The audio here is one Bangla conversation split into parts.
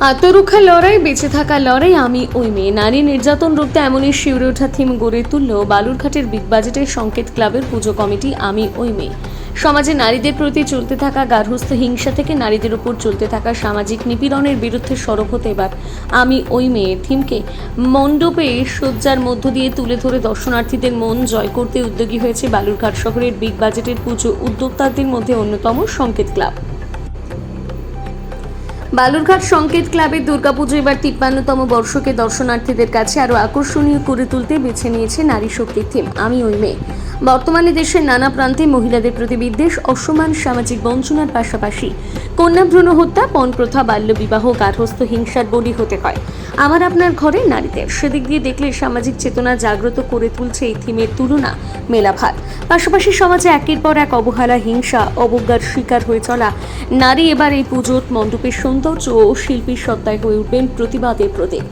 আত্মরক্ষার লড়াই, বেঁচে থাকা লড়াই, আমি ওই মেয়ে। নারী নির্যাতন রুখতে এমনই শিউরে ওঠা থিম গড়ে তুলল বালুরঘাটের বিগ বাজেটের সংকেত ক্লাবের পুজো কমিটি, আমি ওই মেয়ে। সমাজে নারীদের প্রতি চলতে থাকা গার্হস্থ্য হিংসা থেকে নারীদের উপর চলতে থাকা সামাজিক নিপীড়নের বিরুদ্ধে সরব হতে এবার, আমি ওই মেয়ে। থিমকে মণ্ডপে সজ্জার মধ্য দিয়ে তুলে ধরে দর্শনার্থীদের মন জয় করতে উদ্যোগী হয়েছে বালুরঘাট শহরের বিগ বাজেটের পুজো উদ্যোক্তাদের মধ্যে অন্যতম সংকেত ক্লাব। বালুরঘাট সংকেত ক্লাবের দুর্গাপুজো এবার তিপ্পান্নতম বর্ষকে দর্শনার্থীদের কাছে আরও আকর্ষণীয় করে তুলতে বেছে নিয়েছে নারী শক্তির থিম। আমি ওই মেয়ে। বর্তমানে দেশের নানা প্রান্তে মহিলাদের প্রতি বিদ্বেষ অসমান সামাজিক বঞ্চনার পাশাপাশি কন্যা ভ্রূণ হত্যা পণ প্রথা বাল্যবিবাহ, গার্হস্থ্য হিংসার বলি হতে হয়। আমার আপনার ঘরে নারীদের, সেদিক দিয়ে দেখলে সামাজিক চেতনা জাগ্রত করে তুলছে এই থিমের তুলনা, মেলাভার। পাশাপাশি সমাজে একের পর এক অবহেলা, হিংসা, অবজ্ঞার শিকার হয়ে চলা, নারী এবার এই পুজোর মণ্ডপের সৌন্দর্য ও শিল্পীর সত্তায় হয়ে উঠবেন প্রতিবাদের প্রতীক।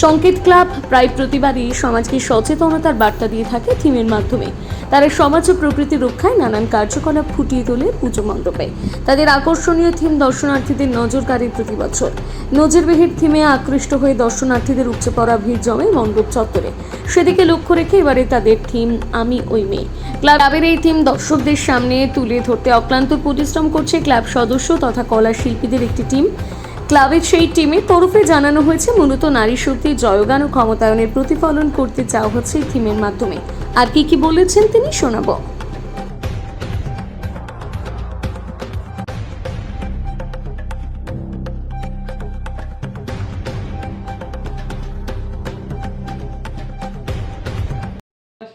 সংকেত ক্লাব প্রায় প্রতিবারই সমাজকে সচেতনতার বার্তা দিয়ে থাকে থিমের মাধ্যমে। তারা সমাজ ও প্রকৃতি রক্ষায় নানান কার্যকলাপ ফুটিয়ে তোলে পুজো মণ্ডপে। তাদের আকর্ষণীয় থিম দর্শনার্থীদের নজর কাড়ে প্রতি বছর। নজরবিহীর থিমে আকৃষ্ট হয়ে দর্শনার্থীদের উপচে পড়া ভিড় জমে মণ্ডপ চত্বরে। সেদিকে লক্ষ্য রেখে এবারে তাদের থিম, আমি ওই মেয়ে। ক্লাবের এই থিম দর্শকদের সামনে তুলে ধরতে অক্লান্ত পরিশ্রম করছে ক্লাব সদস্য তথা কলা শিল্পীদের একটি টিম। ক্লাবের সেই টিমের তরফে জানানো হয়েছে মূলত নারী শক্তির জয়গান ও ক্ষমতায়নের প্রতিফলন করতে চাওয়া হচ্ছে এই থিমের মাধ্যমে। আর কি কি বলেছেন তিনি শোনাবো।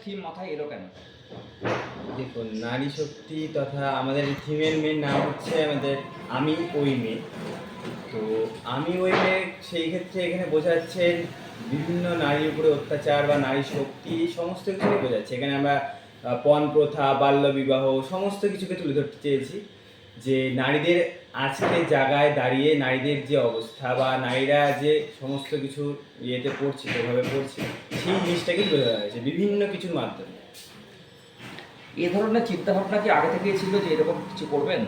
থিম মাথায় এলো কেন? দেখুন নারী শক্তি তথা আমাদের থিমের মেন নাম হচ্ছে আমাদের আমি ওই মেয়ে। তো আমি ওই সেই ক্ষেত্রে এখানে বোঝাচ্ছে বিভিন্ন নারীর উপরে অত্যাচার বা নারী শক্তি, সমস্ত কিছুই বোঝাচ্ছে এখানে আমরা পণ প্রথা, বাল্য বিবাহ, সমস্ত কিছুকে তুলে ধরতে চেয়েছি যে নারীদের আজকের জায়গায় দাঁড়িয়ে নারীদের যে অবস্থা বা নারীরা যে সমস্ত কিছু ইয়েতে পড়ছে যেভাবে পড়ছে, সেই জিনিসটাকে তুলে ধরা হয়েছে বিভিন্ন কিছুর মাধ্যমে। এ ধরনের চিন্তা ভাবনা কি আগে থেকেই ছিল যে এরকম কিছু করবেন?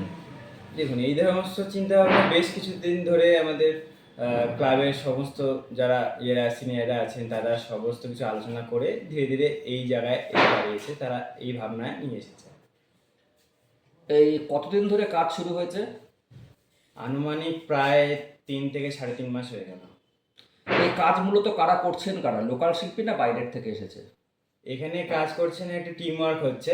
দেখুন এই সমস্ত চিন্তা ভাবনা বেশ কিছুদিন ধরে আমাদের ক্লাবের সমস্ত যারা ইয়েরা সিনিয়ররা আছেন তারা সমস্ত কিছু আলোচনা করে ধীরে ধীরে এই জায়গায় এসে দাঁড়িয়েছে তারা এই ভাবনায় নিয়ে এসেছে। এই কতদিন ধরে কাজ শুরু হয়েছে? আনুমানিক প্রায় তিন থেকে সাড়ে তিন মাস হয়ে গেল। এই কাজ মূলত কারা করছেন কারা? লোকাল শিল্পী না বাইরের থেকে এসেছে? এখানে কাজ করছেন একটা টিম ওয়ার্ক হচ্ছে।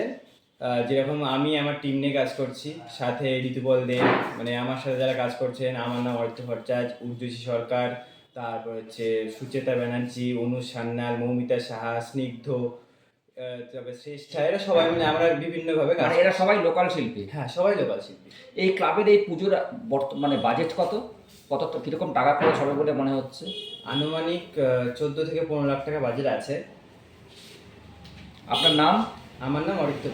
যেরকম আমি আমার টিম নিয়ে কাজ করছি সাথে ঋতুপল দে মানে আমার সাথে যারা কাজ করছেন আমার নাম অর্থ ভট্টাচার্য উর্দুষী সরকার তারপর হচ্ছে সুচেতা ব্যানার্জি অনু সান্যাল মৌমিতা সাহা স্নিগ্ধ তারপরে শ্রেষ্ঠা এরা সবাই মানে আমরা বিভিন্নভাবে কাজ মানে এরা সবাই লোকাল শিল্পী? হ্যাঁ সবাই লোকাল শিল্পী। এই ক্লাবের এই পুজোর বর্ত- মানে বাজেট কত? কত কীরকম টাকা খরচ হবে বলে মনে হচ্ছে? আনুমানিক চোদ্দ থেকে পনেরো লাখ টাকা বাজেট আছে। আপনার নাম? আমার নাম অরিত্য